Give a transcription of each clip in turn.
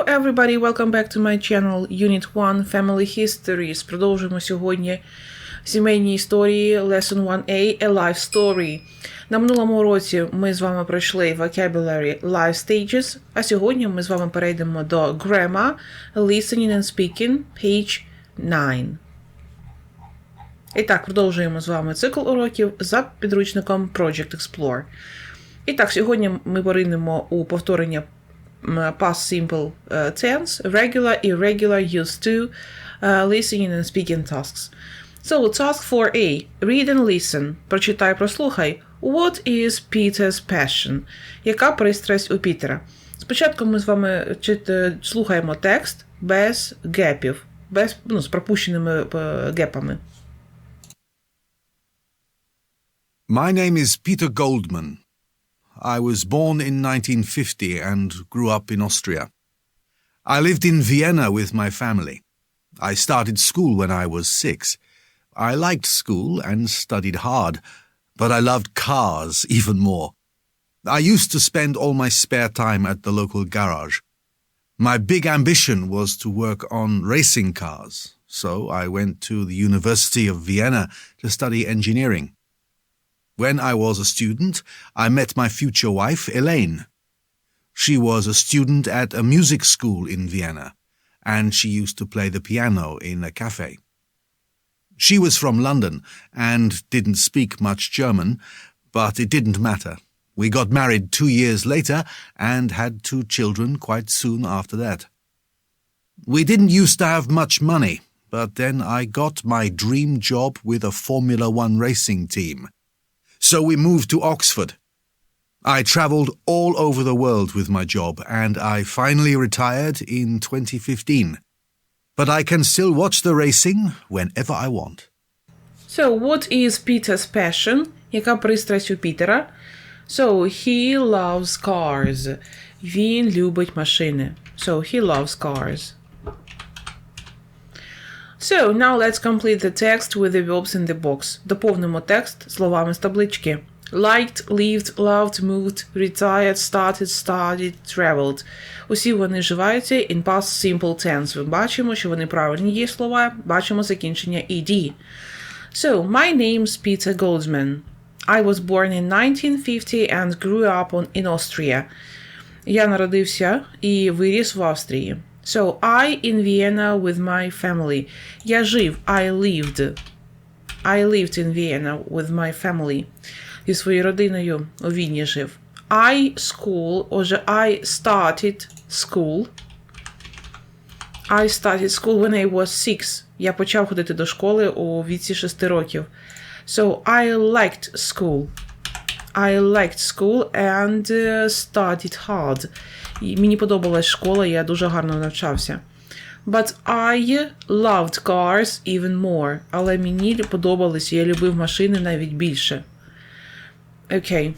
Hello everybody, welcome back to my channel Unit 1 Family Histories. Продовжуємо сьогодні сімейні історії Lesson 1A A Life Story. На минулому році ми з вами пройшли Vocabulary Life Stages, а сьогодні ми з вами перейдемо до Grammar, Listening and Speaking, page 9. І так, продовжуємо з вами цикл уроків за підручником Project Explore. І так, сьогодні ми поринемо у повторення past simple е, tense, regular, irregular, used to, е, listening and speaking tasks. So, task 4a. Read and listen. Прочитай, прослухай. What is Peter's passion? Яка пристрасть у Пітера? Спочатку ми з вами чит- слухаємо текст без гепів, без, ну, з пропущеними е, гепами. My name is Peter Goldman. I was born in 1950 and grew up in Austria. I lived in Vienna with my family. I started school when I was six. I liked school and studied hard, but I loved cars even more. I used to spend all my spare time at the local garage. My big ambition was to work on racing cars, so I went to the University of Vienna to study engineering. When I was a student, I met my future wife, Elaine. She was a student at a music school in Vienna, and she used to play the piano in a cafe. She was from London and didn't speak much German, but it didn't matter. We got married two years later and had two children quite soon after that. We didn't used to have much money, but then I got my dream job with a Formula One racing team. So we moved to Oxford. I travelled all over the world with my job, and I finally retired in 2015. But I can still watch the racing whenever I want. So, what is Peter's passion? Яка пристрасть у Пітера? So, he loves cars. Він любить машини. So, he loves cars. So, now let's complete the text with the verbs in the box. Доповнимо текст словами з таблички. Liked, lived, loved, moved, retired, started, studied, traveled. Усі вони вживаються in past simple tense. Ми бачимо, що вони правильні є слова, бачимо закінчення ed. So, my name's Peter Goldman. I was born in 1950 and grew up on, in Austria. Я народився і виріс в Австрії. So, I in Vienna with my family. Я жив, I lived. I lived in Vienna with my family. Зі своєю родиною у Відні жив. I school, отже, I started school. I started school when I was six. Я почав ходити до школи у віці 6 років. So I liked school. I liked school and uh, studied hard. Мені подобалась школа, я дуже гарно навчався. But I loved cars even more. Але мені подобалось, я любив машини навіть більше. Окей.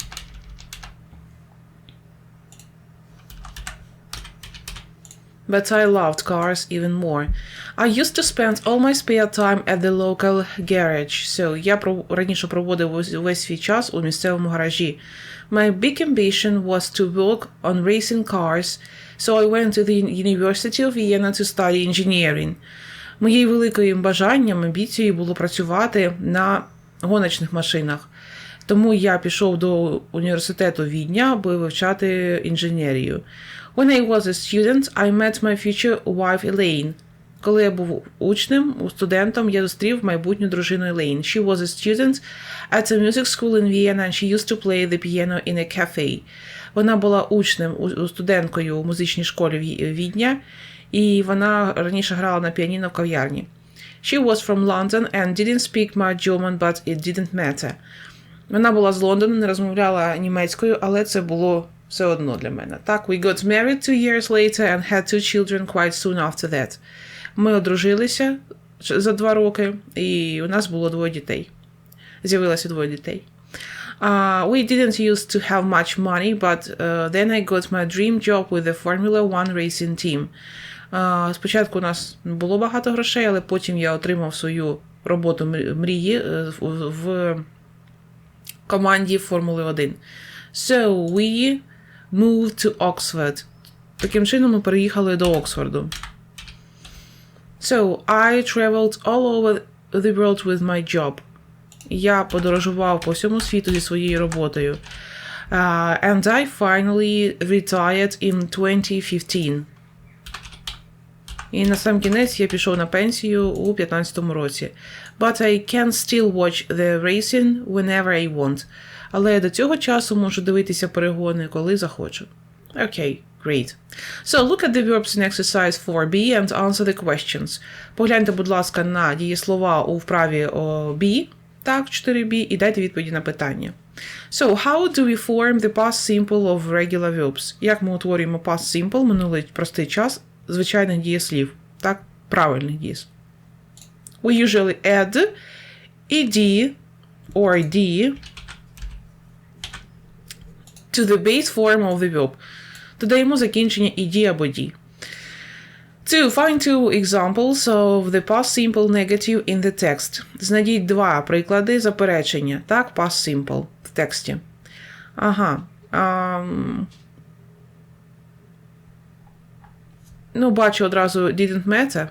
But I loved cars even more. I used to spend all my spare time at the local garage. So я раніше проводив весь свій час у місцевому гаражі. My big ambition was to work on racing cars, so I went to the University of Vienna to study engineering. Моєю великим бажанням, амбіцією було працювати на гоночних машинах. Тому я пішов до університету Відня, аби вивчати інженерію. When I was a student, I met my future wife Elaine. Коли я був учнем, студентом, я зустрів майбутню дружину Elaine. She was a student at a music school in Vienna and she used to play the piano in a cafe. Вона була учнем, студенткою у музичній школі Ві- Відня, і вона раніше грала на піаніно в кав'ярні. She was from London and didn't speak much German, but it didn't matter. Вона була з Лондону, не розмовляла німецькою, але це було все одно для мене. Так, we got married two years later and had two children quite soon after that. Ми одружилися за два роки, і у нас було двоє дітей. З'явилося двоє дітей. Uh, we didn't used to have much money, but uh, then I got my dream job with the Formula One racing team. Uh, спочатку у нас було багато грошей, але потім я отримав свою роботу мрії е, в команді Формули 1. So we moved to Oxford. Таким чином ми переїхали до Оксфорду. So, I traveled all over the world with my job. Я подорожував по всьому світу зі своєю роботою. Uh, and I finally retired in 2015. І на сам кінець я пішов на пенсію у 15-му році. But I can still watch the racing whenever I want. Але я до цього часу можу дивитися перегони, коли захочу. Окей, great. So look at the verbs in exercise 4b and answer the questions. Погляньте, будь ласка, на дієслова у вправі B, так, 4b, і дайте відповіді на питання. So, how do we form the past simple of regular verbs? Як ми утворюємо past simple, минулий простий час, звичайних дієслів, так, правильних дієслів. We usually add ed or d to the base form of the verb. Додаємо закінчення ed або d. Two, find two examples of the past simple negative in the text. Знайдіть два приклади заперечення. Так, past simple в тексті. Ага. Um, ну, бачу одразу didn't matter.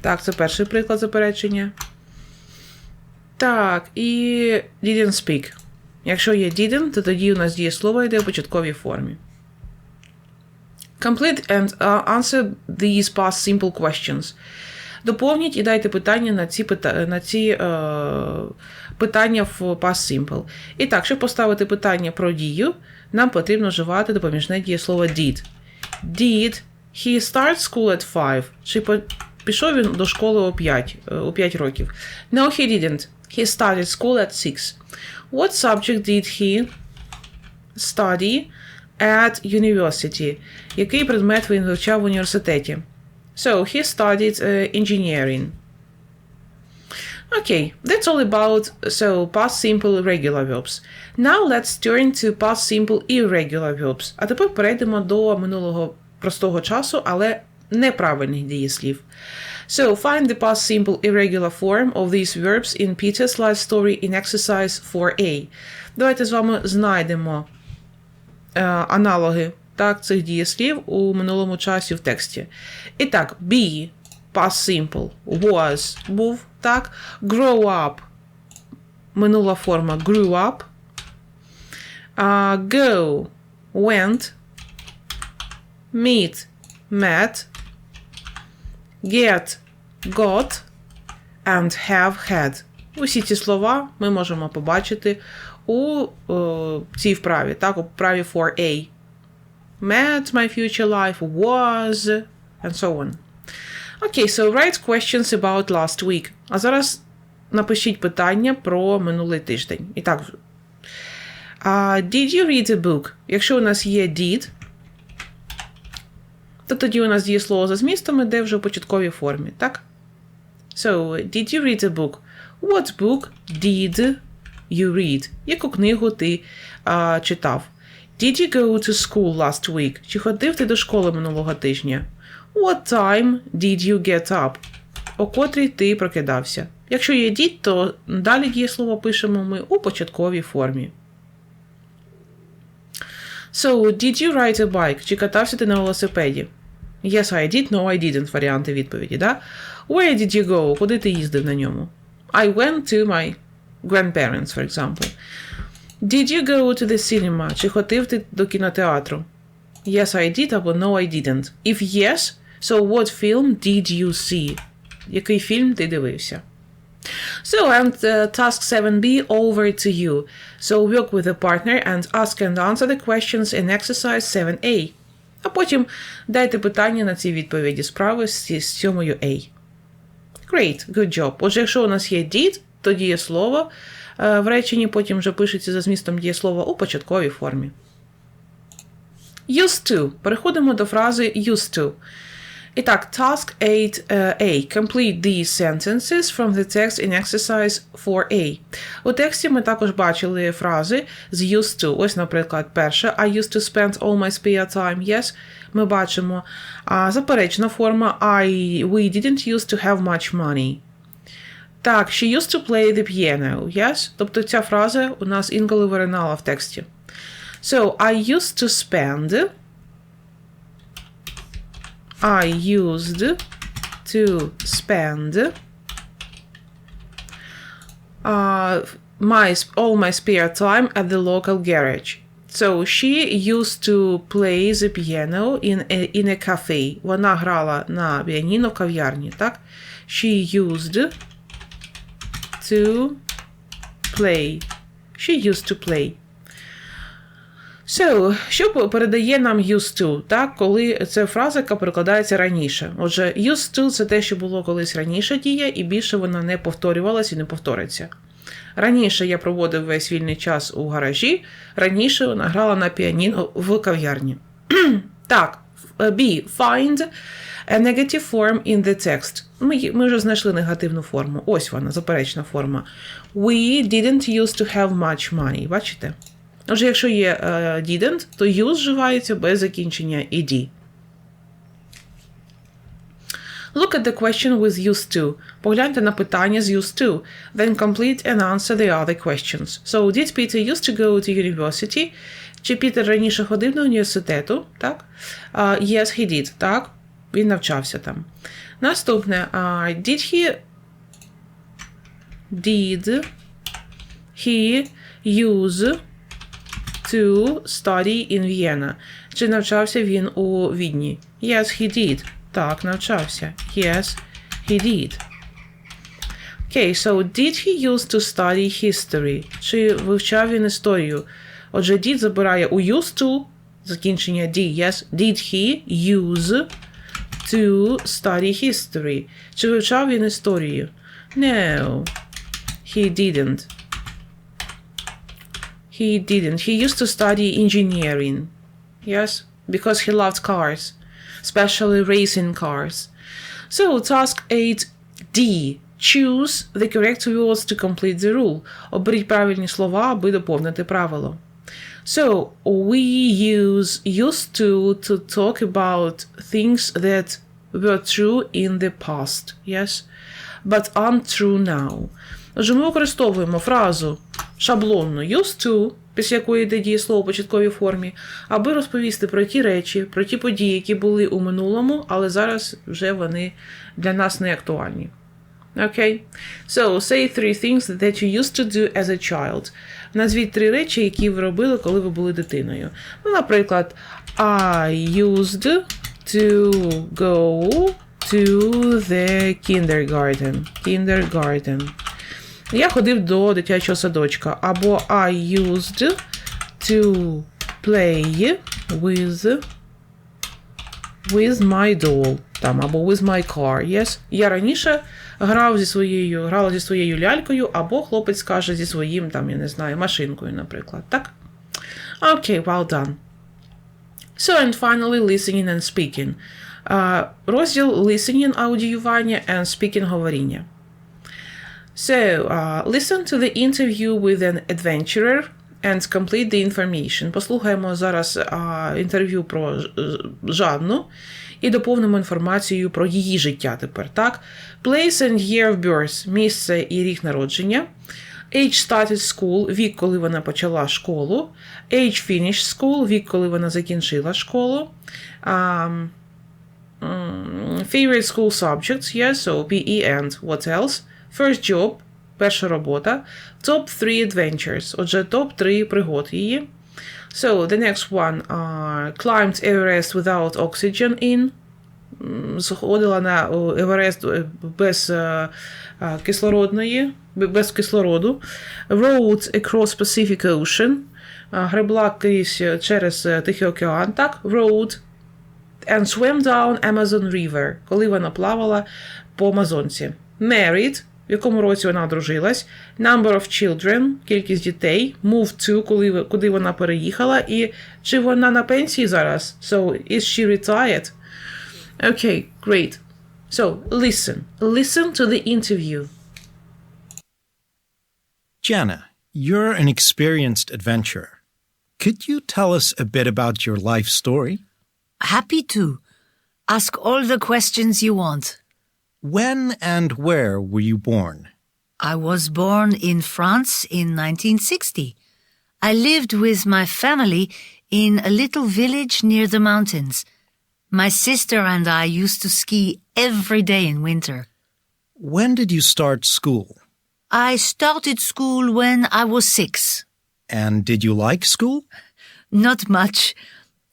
Так, це перший приклад заперечення. Так, і didn't speak. Якщо є didn't, то тоді у нас дієслово йде в початковій формі. Complete and uh, answer these past simple questions. Доповніть і дайте питання на ці, на ці е... питання в past simple. І так, щоб поставити питання про дію, нам потрібно вживати допоміжне дієслово did. Did he start school at 5? Чи пішов він до школи о 5, у 5 років? No, he didn't. He started school at 6. What subject did he study at university? Який предмет він вивчав в університеті? So, he studied uh, engineering. Okay, that's all about so past simple regular verbs. Now let's turn to past simple irregular verbs. А тепер перейдемо до минулого простого часу, але неправильних дієслів. So find the past simple irregular form of these verbs in Peter's life story in exercise 4a. Давайте з вами знайдемо е, аналоги так, цих дієслів у минулому часі в тексті. І так, be, past simple, was, був, так, grow up, минула форма grew up, uh, go, went, meet, met, get, got, and have had. Усі ці слова ми можемо побачити у о, цій вправі, так, у вправі 4a. Met my future life, was, and so on. Окей, so write questions about last week. А зараз напишіть питання про минулий тиждень. І так. Uh, did you read a book? Якщо у нас є did, то тоді у нас дієслово за змістом іде вже в початковій формі, так? So, did you read a book? What book did you read? Яку книгу ти uh, читав? Did you go to school last week? Чи ходив ти до школи минулого тижня? What time did you get up? О котрій ти прокидався? Якщо є did, то далі дієслово пишемо ми у початковій формі. So, did you ride a bike? Чи катався ти на велосипеді? Yes, I did, no, I didn't. Варіанти відповіді, да? Where did you go? Куди ти їздив на ньому? I went to my grandparents, for example. Did you go to the cinema? Чи ходив ти до кінотеатру? Yes, I did, або No, I didn't. If yes, so what film did you see? Який фільм ти дивився? So, and uh, task 7b over to you. So, work with a partner and ask and answer the questions in exercise 7a. А потім дайте питання на ці відповіді справи з 7a. Great, good job. Отже, якщо у нас є did, то дієслово е, в реченні потім вже пишеться за змістом дієслова у початковій формі. Used to. Переходимо до фрази used to. І так, task 8a. Complete these sentences from the text in exercise 4a. У тексті ми також бачили фрази з used to. Ось, наприклад, перша. I used to spend all my spare time. Yes. Ми бачимо а, заперечна форма I, we didn't used to have much money. Так, she used to play the piano. Yes. Тобто ця фраза у нас інколи виринала в тексті. So I used to spend. I used to spend uh, my all my spare time at the local garage. So she used to play the piano in a, in a cafe. Вона грала на піаніно в кав'ярні, так? She used to play. She used to play. So, що передає нам used to, так, коли це фраза, яка перекладається раніше. Отже, used to це те, що було колись раніше діє, і більше вона не повторювалась і не повториться. Раніше я проводив весь вільний час у гаражі, раніше вона грала на піаніно в кав'ярні. так, B. Find a negative form in the text. Ми, ми вже знайшли негативну форму. Ось вона, заперечна форма. We didn't used to have much money. Бачите? Отже, якщо є uh, didn't, то use вживається без закінчення ed. Look at the question with used to. Погляньте на питання з used to. Then complete and answer the other questions. So, did Peter used to go to university? Чи Пітер раніше ходив до університету? Так? Uh, yes, he did. Так. Він навчався там. Наступне. Uh, did he did he use to study in Vienna? Чи навчався він у Відні? Yes, he did. Так, навчався. Yes, he did. Okay, so did he used to study history? Чи вивчав він історію? Отже, did забирає у used to, закінчення D, yes. Did he use to study history? Чи вивчав він історію? No, he didn't. He didn't. He used to study engineering. Yes, because he loved cars, especially racing cars. So, task 8D. Choose the correct words to complete the rule. Оберіть правильні слова, аби доповнити правило. So, we use used to to talk about things that were true in the past, yes, but aren't true now. Отже, ми використовуємо фразу шаблонно used to, після якої йде дієслово в початковій формі, аби розповісти про ті речі, про ті події, які були у минулому, але зараз вже вони для нас не актуальні. Okay? So, say three things that you used to do as a child. Назвіть три речі, які ви робили, коли ви були дитиною. Ну, наприклад, I used to go to the kindergarten. Kindergarten. Я ходив до дитячого садочка. Або I used to play with with my doll. Там, або with my car. Yes. Я раніше грав зі своєю, грала зі своєю лялькою, або хлопець каже зі своїм, там, я не знаю, машинкою, наприклад. Так? Окей, okay, well done. So, and finally, listening and speaking. Uh, розділ listening аудіювання and speaking говоріння. So, uh, listen to the interview with an adventurer and complete the information. Послухаємо зараз uh, інтерв'ю про Жанну і доповнимо інформацію про її життя тепер. Так? Place and year of birth – місце і рік народження. Age started school – вік, коли вона почала школу. Age finished school – вік, коли вона закінчила школу. Um, favorite school subjects, yes, so PE and what else? First job – перша робота. Top 3 adventures – отже, топ-3 пригод її. So, the next one uh, climbed Everest without oxygen in. Сходила на Еверест без uh, uh, кислородної, без кислороду. Rode across Pacific Ocean. Uh, гребла крізь через Тихий океан, так? Rode and swam down Amazon River, коли вона плавала по Амазонці. Married – в якому році вона одружилась, number of children, кількість дітей, move to, коли, куди вона переїхала, і чи вона на пенсії зараз? So, is she retired? Okay, great. So, listen. Listen to the interview. Jana, you're an experienced adventurer. Could you tell us a bit about your life story? Happy to. Ask all the questions you want. When and where were you born? I was born in France in 1960. I lived with my family in a little village near the mountains. My sister and I used to ski every day in winter. When did you start school? I started school when I was six. And did you like school? Not much.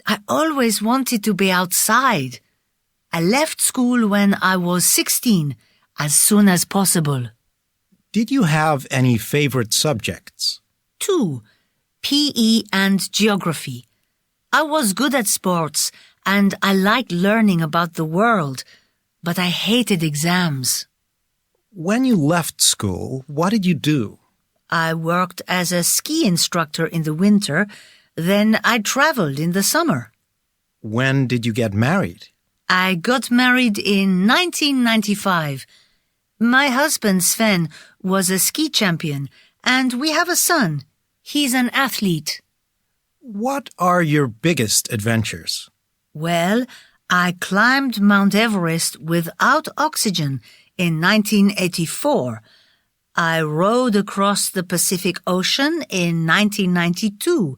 I always wanted to be outside. I left school when I was 16, as soon as possible. Did you have any favorite subjects? Two, PE and geography. I was good at sports and I liked learning about the world, but I hated exams. When you left school, what did you do? I worked as a ski instructor in the winter, then I traveled in the summer. When did you get married? I got married in 1995. My husband Sven was a ski champion, and we have a son. He's an athlete. What are your biggest adventures? Well, I climbed Mount Everest without oxygen in 1984. I rowed across the Pacific Ocean in 1992.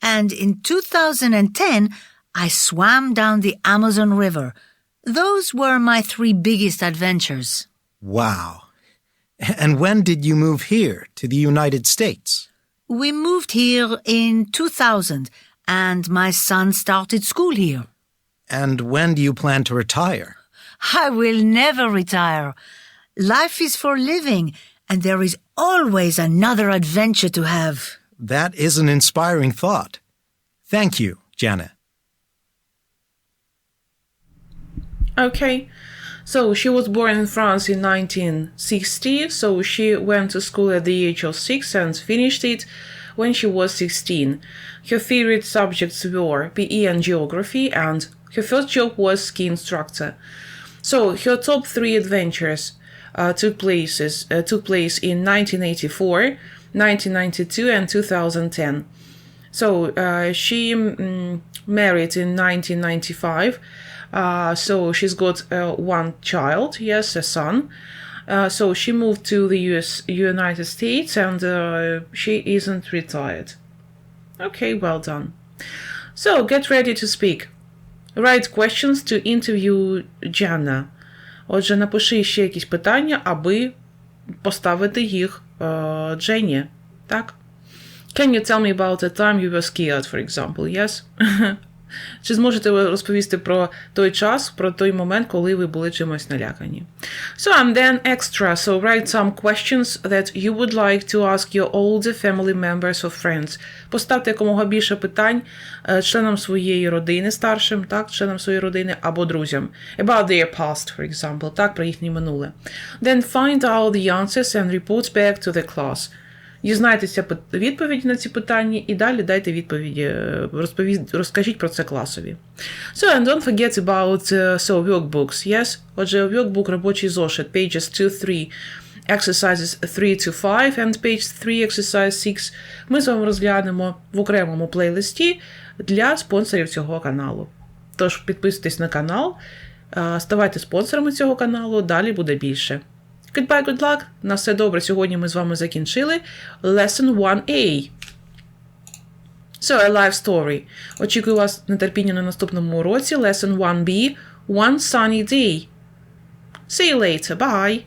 And in 2010, I swam down the Amazon River. Those were my three biggest adventures. Wow. And when did you move here to the United States? We moved here in 2000 and my son started school here. And when do you plan to retire? I will never retire. Life is for living and there is always another adventure to have. That is an inspiring thought. Thank you, Janet. Okay. So she was born in France in 1960, so she went to school at the age of 6 and finished it when she was 16. Her favorite subjects were PE and geography, and her first job was ski instructor. So her top three adventures uh, took places uh, took place in 1984, 1992, and 2010. So uh, she mm, married in 1995. Uh, so she's got uh, one child, yes, a son. Uh, so she moved to the US, United States, and uh, she isn't retired. Okay, well done. So get ready to speak. Write questions to interview Jana. Отже, напиши ще якісь питання, аби поставити їх е, Джені. Так? Can you tell me about a time you were scared, for example? Yes? Чи зможете ви розповісти про той час, про той момент, коли ви були чимось налякані? So, and then extra. So, write some questions that you would like to ask your older family members or friends. Поставте якомога більше питань е, членам своєї родини, старшим, так, членам своєї родини або друзям. About their past, for example, так, про їхнє минуле. Then find out the answers and report back to the class. Дізнайтеся відповіді на ці питання і далі дайте відповіді, е, розкажіть про це класові. So, and don't forget about uh, so workbooks, yes? Отже, workbook робочий зошит, pages 2-3, exercises 3 to 5 and page 3, exercise 6 ми з вами розглянемо в окремому плейлисті для спонсорів цього каналу. Тож підписуйтесь на канал, е, ставайте спонсорами цього каналу, далі буде більше. Goodbye, good luck. На все добре. Сьогодні ми з вами закінчили. Lesson 1A. So, a life story. Очікую вас нетерпіння на наступному уроці. Lesson 1B. One sunny day. See you later. Bye.